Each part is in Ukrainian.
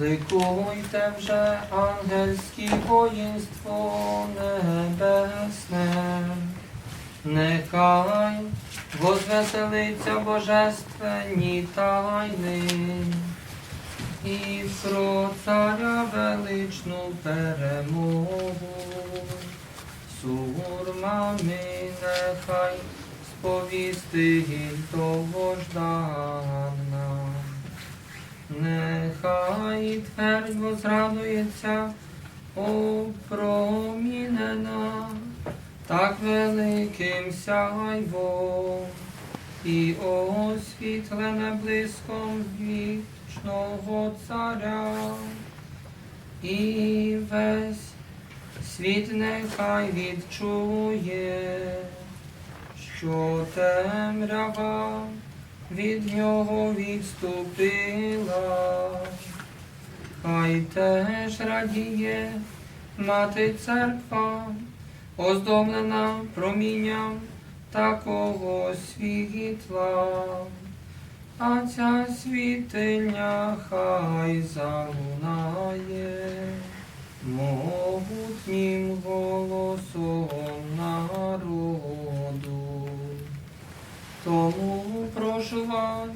Ликуйте вже ангельське воїнство небесне, нехай возвеселиться божественні тайни і про царя величну перемогу. Сурмами нехай сповісти сповістить довгождана. Нехай твердь возрадується, опромінена, так великим сяйвом, і освітлене блиском вічного царя, і весь світ нехай відчує, що темрява від нього відступила, хай теж радіє мати церква, оздоблена промінням такого світла, а ця світильня хай залунає могутнім голосом народу. Тому прошу вас,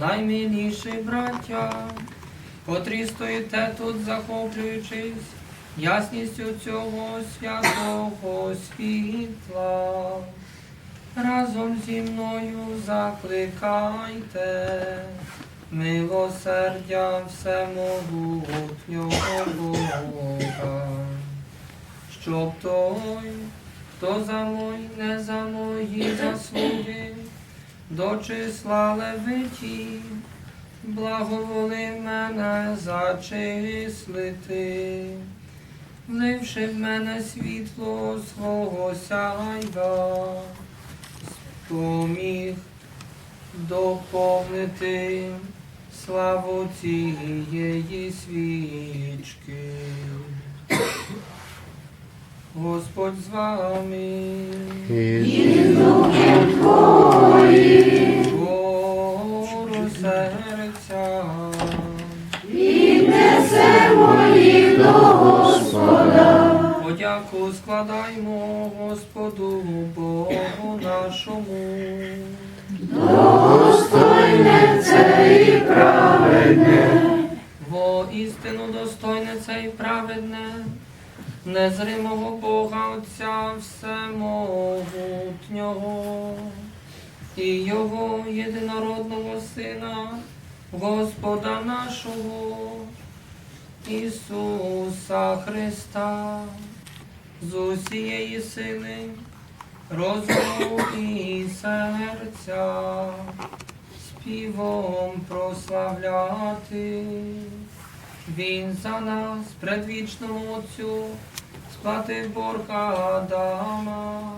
наймиліші браття, котрі стоїте тут, захоплюючись ясністю цього святого світла. Разом зі мною закликайте милосердя всемогутнього Бога, щоб той, хто за мої, не за мої заслуги, до числа левитів, благоволи мене зачислити, вливши в мене світло свого сяйва, споміг доповнити славу цієї свічки. Господь з вами. Гору серця. Подяку складаймо Господу Богу нашому. Достойне це і праведне. Во істину достойне це і праведне, незримого Бога Отця Всемогутнього і Його єдинородного Сина, Господа нашого, Ісуса Христа, з усієї сили, розуму і серця співом прославляти. Він за нас, предвічному Отцю, сплатив борг Адама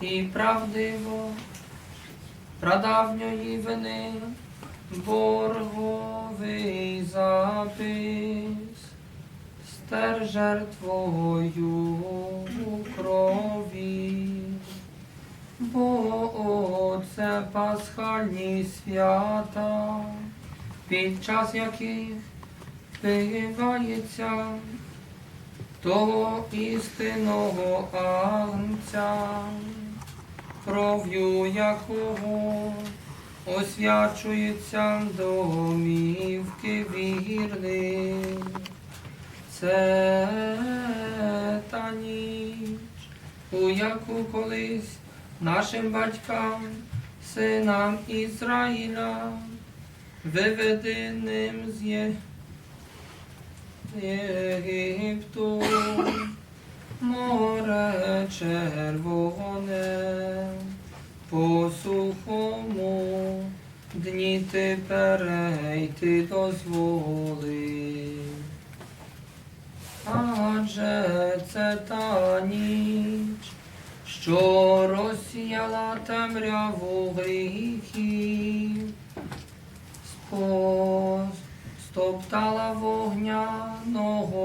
і правдиво прадавньої вини борговий запис стер жертвою крові. Бо це пасхальні свята, під час яких вбивається того істинного агнця, кров'ю якого освячується домівки вірних. Це та ніч, у яку колись нашим батькам, синам Ізраїля, виведеним з Єгипту, море червоне, по сухому дні ти перейти дозволи. Адже це та ніч, що розсіяла темряву гріхів, стоптала вогняного,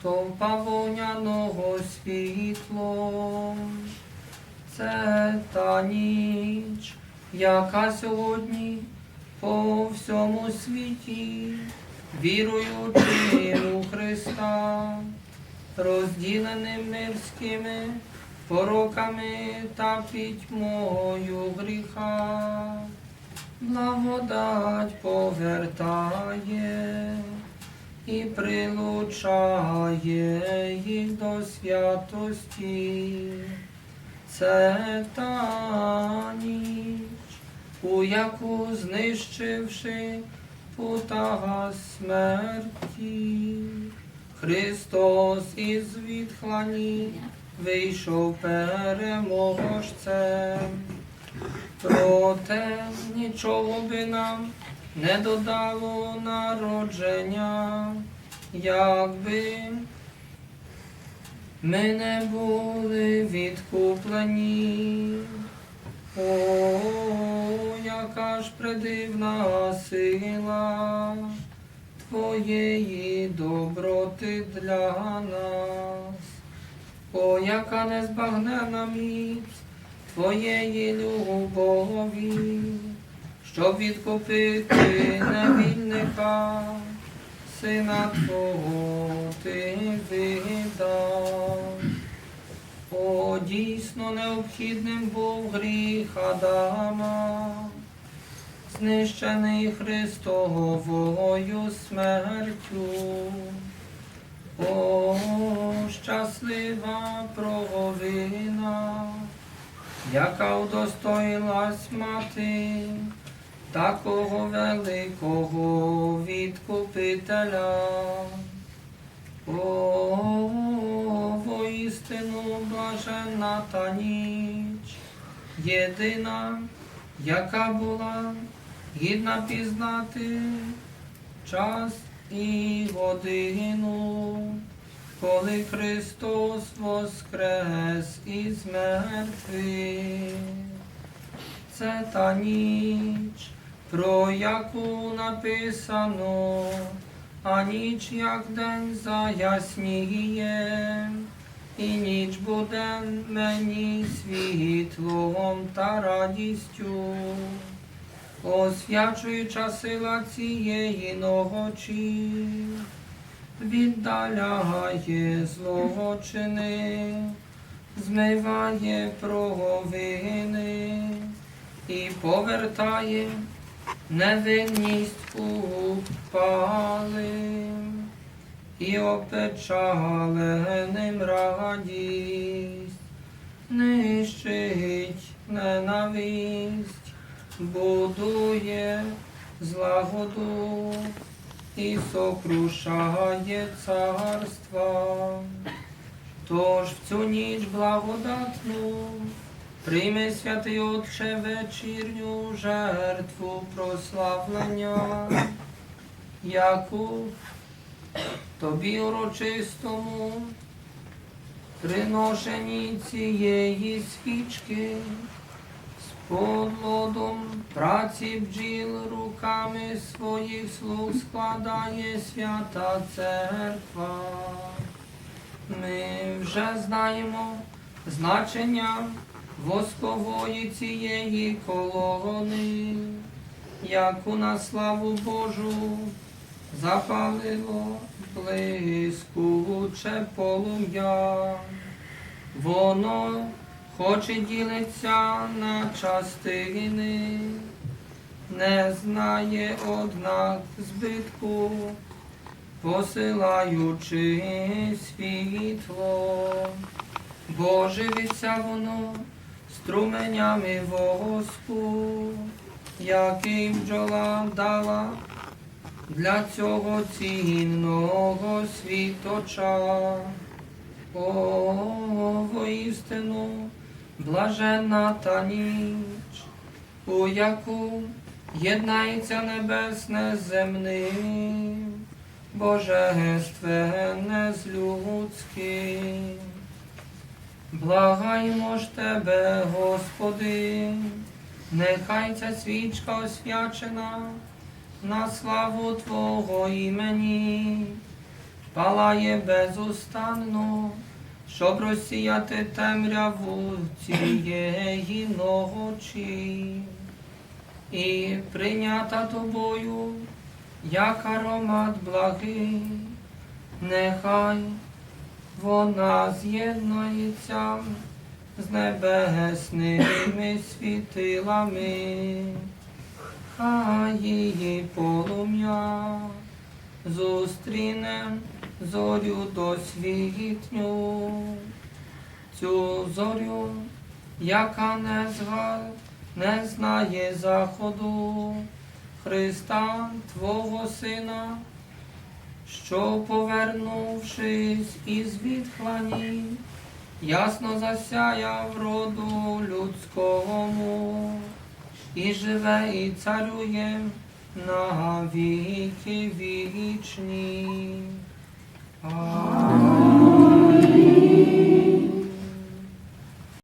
стовпа вогняного світлом. Це та ніч, яка сьогодні по всьому світі, віруючи у Христа, розділеним мирськими пороками та пітьмою гріха, благодать повертає і прилучає їх до святості. Це та ніч, у яку знищивши пута смерті, Христос із відхлані вийшов переможцем. Проте нічого би нам не додало народження, якби ми не були відкуплені. О, яка ж придивна сила Твоєї доброти для нас, о, яка незбагнена міць Твоєї любові, щоб відкупити невільника, сина Твого ти видав. О, дійсно необхідним був гріх Адама, знищений Христовою смертю. О, щаслива провина, яка удостоїлась мати такого великого відкупителя. О, воістину блаженна та ніч, єдина, яка була гідна пізнати час і годину, коли Христос воскрес із мертвих. Це та ніч, про яку написано, а ніч як день заясніє, і ніч буде мені світлом та радістю, освячуюча сила цієї ночі, віддаляє злочини, змиває провини і повертає невинність у палим і опечаленим радість, нищить ненависть, будує злагоду і сокрушає царства. Тож в цю ніч благодатну прийми святий Отче вечірню жертву прославлення, яку тобі урочистому приношенні цієї свічки з подлодом праці бджіл руками своїх слуг складає свята церква. Ми вже знаємо значення воскової цієї колони, яку на славу Божу запалило блискуче полум'я. Воно хоче ділиться на частини, не знає однак збитку, посилаючи світло. Бо живиться воно струменями воску, який бджола дала для цього цінного світоча. О, воістину, блаженна та ніч, у яку єднається небесне з земним, божественне з людським. Благаємо ж тебе, Господи, нехай ця свічка освячена на славу Твого імені, палає безустанно, щоб розсіяти темряву цієї ночі. і прийнята тобою, як аромат благий, нехай вона з'єднається з небесними світилами, хай її полум'я зустріне зорю досвітню, цю зорю, яка не, зга, не знає заходу, Христа Твого Сина, що, повернувшись із відхлані, ясно засяяв роду людському, і живе, і царює на віки вічні. Амінь.